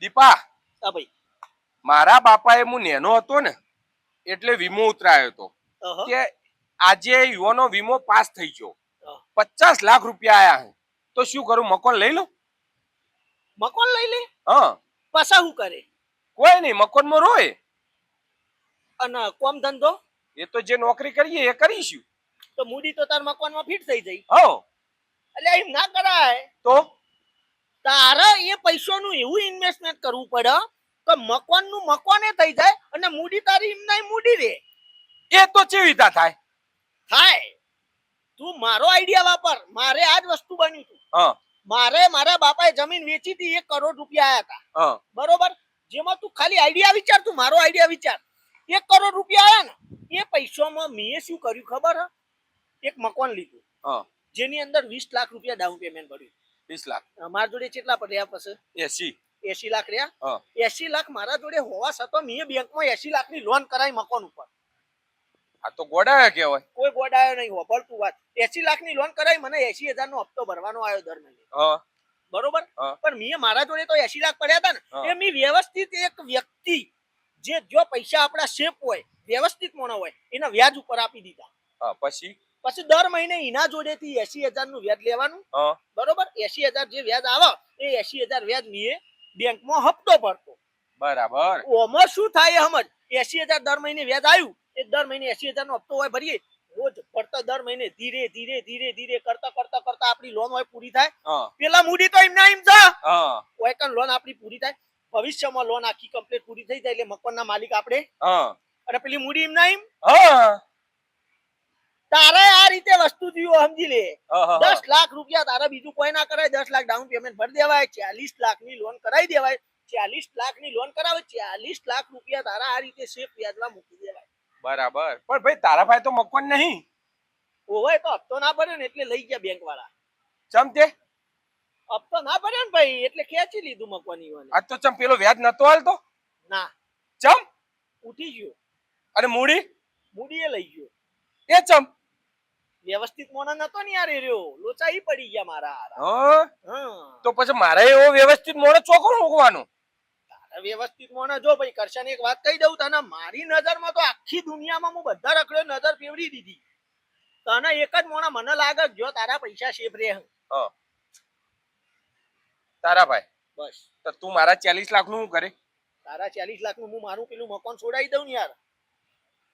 દીપા ભાઈ. મારા બાપાએ હું નેનો હતો ને એટલે વીમો ઉતરાયો હતો. કે આજે યુવાનો વીમો પાસ થઈ ગયો. પચાસ લાખ રૂપિયા આયા હે. તો શું કરું મકોન લઈ લો મકોન લઈ લે? હા. પાછા શું કરે? કોઈ નહીં મકોનમાં રોય. અને કોમ ધંધો? એ તો જે નોકરી કરીએ એ કરીશું. તો મૂડી તો તાર મકાનમાં ફિટ થઈ જાય. હો. એટલે એમ ના કરાય. તો? તારા એ પૈસાનું એવું ઇન્વેસ્ટમેન્ટ કરવું પડે કે મકાનનું મકવાને થઈ જાય અને મૂડી તારી એમના મૂડી રે. એ તો ચેવીતા થાય? થાય. તું મારો આઈડિયા વાપર. મારે આ જ વસ્તુ બન્યું હતું મારે મારા બાપાએ જમીન વેચી હતી એક કરોડ રૂપિયા આયા હતા. બરોબર? જેમાં તું ખાલી આઈડિયા વિચાર તું મારો આઈડિયા વિચાર. એક કરોડ રૂપિયા આયા ને એ પૈસામાં મેં શું કર્યું ખબર હ? એક મકાન લીધું. હા. જેની અંદર વીસ લાખ રૂપિયા ડાઉન પેમેન્ટ ભર્યું. વીસ લાખ. મારા જોડે કેટલા પડ્યા પછી એસી. એસી લાખ રહ્યા? એસી લાખ મારા જોડે હોવા છતાં મેં બેંકમાં એસી લાખની લોન કરાવી મકાન ઉપર. આ તો ગોડાયા કહેવાય. કોઈ ગોડાયો નહીં હોભળતું વાત. એસી લાખની લોન કરાવી મને એસી હજાર નો હપ્તો ભરવાનો આવ્યો દર મહિને. બરોબર? પણ મેં મારા જોડે તો એસી લાખ પડ્યા હતા ને એ મેં વ્યવસ્થિત એક વ્યક્તિ જે જો પૈસા આપણા સેફ હોય વ્યવસ્થિત મોણો હોય એના વ્યાજ ઉપર આપી દીધા. પછી? પછી દર મહિને એના જોડેથી એસી હજારનું વ્યાજ લેવાનું. બરોબર? એસી હજાર જે વ્યાજ આવે એ એસી હજાર વ્યાજ મેં બેંકમાં હપ્તો ભરતો. બરાબર. ઓમાં શું થાય સમજ એસી હજાર દર મહિને વ્યાજ આવ્યું એ દર મહિને એસી હજાર નો હપ્તો હોય ભરીએ રોજ પડતા દર મહિને ધીરે ધીરે ધીરે ધીરે કરતા કરતા કરતા આપણી લોન હોય પૂરી થાય. પેલા મૂડી તો એમના એમ છે કોઈ કણ લોન આપણી પૂરી થાય. ભવિષ્યમાં લોન આખી કમ્પ્લીટ પૂરી થઈ જાય એટલે મકાનના માલિક આપણે. અને પેલી મૂડી એમના એમ? હા. તારે આ રીતે વસ્તુ જીવો સમજી લે. દસ લાખ રૂપિયા તારે બીજું કોઈ ના કરાય દસ લાખ ડાઉન પેમેન્ટ ભરી દેવાય ચાલીસ લાખની લોન કરાવી દેવાય ચાલીસ લાખની લોન કરાવે ચાલીસ લાખ રૂપિયા તારા આ રીતે સેફ વ્યાજમાં મૂકી દેવાય. બરાબર. પણ ભાઈ તારા ભાઈ તો મકવાન નહીં. ઓવે તો હપ્તો ના ભર્યો ને એટલે લઈ ગયા બેંક વાળા ચમ તે હપ્તો ના ભર્યો ને ભાઈ એટલે ખેંચી લીધું મકવાની વાને આ તો ચમ પેલો વ્યાજ નતો હાલતો? ના. ચમ? ઉઠી ગયો. અને મૂડી? મૂડી એ લઈ ગયો. એ ચમ. વ્યવસ્થિત મોનો નતો ને યાર રહ્યો. લોચા ઈ પડી ગયા મારા હ? તો પછી મારે એવો વ્યવસ્થિત મોડો ચોકો તારા વ્યવસ્થિત મોના જો ભાઈ કરશન એક વાત કહી દઉં તને મારી નજરમાં તો આખી દુનિયામાં હું બધા રખડ્યો નજર ફેવડી દીધી. તને એક જ મોણા મને લાગે જો તારા પૈસા સેફ રહે હ. તારા ભાઈ. બસ. તો તું મારા ચાલીસ લાખનું શું કરે? તારા ચાલીસ લાખનું હું મારું પેલું મકાન છોડાઈ દઉં ને યાર.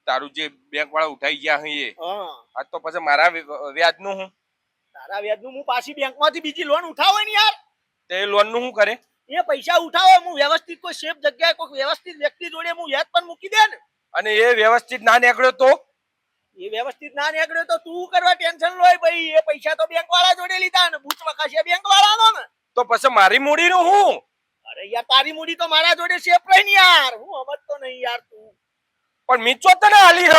તારું જે બેંક વાળા ઉઠાઈ ગયા હોય આ તો પછી મારા વ્યાજનું હું? તારા વ્યાજનું હું પાછી બેંકમાંથી બીજી લોન ઉઠાવો ને યાર. તે લોનનું હું કરે? એ પૈસા ઉઠાવો હું વ્યવસ્થિત કોઈ સેફ જગ્યાએ કોઈ વ્યવસ્થિત વ્યક્તિ જોડે હું વ્યાજ પણ મૂકી દે ને. અને એ વ્યવસ્થિત ના નીકળ્યો તો? એ વ્યવસ્થિત ના નીકળ્યો તો તું કરવા ટેન્શન લોય ભાઈ. એ પૈસા તો બેંક વાળા જોડે લીધા ને. બૂચ વકાશે બેંક વાળાનો ને. તો પછી મારી મૂડી નું હું? અરે યાર તારી મૂડી તો મારા જોડે સેફ રહી ને યાર. હું સમજતો નહીં યાર. પણ મીચો તને હાલી હ.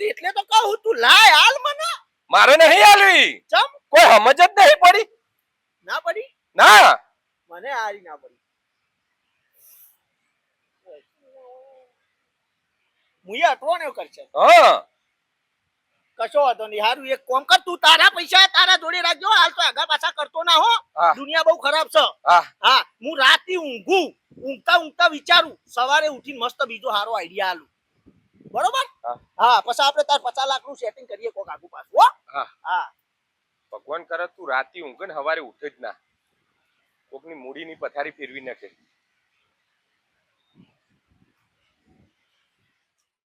એટલે તો કહું તું લાય હાલ મને. મારે નહીં હાલવી. ચમ? કોઈ સમજ જ નહીં પડી. ના પડી? ના. મને હારી ના પડી. મુએ અટવો ને કરશે. હા. કશો વાંધો નહીં હારું એક કોમ કર તું તારા પૈસા તારા જોડે રાખજો હાલ તો આગળ પાછા કરતો ના હો. દુનિયા બહુ ખરાબ છે. હા. હા હું રાતે ઊંઘું ઊંઘતા ઊંઘતા વિચારું સવારે ઉઠીને મસ્ત બીજો સારો આઈડિયા આલું. હા. પછી આપણે તાર પચાસ લાખનું સેટિંગ કરીએ કોક આગુ પાછું હા. હા. ભગવાન કરે તું રાતે ઊંઘે ને સવારે ઉઠે જ ના. કોકની મૂડીની પથારી ફેરવી નાખે.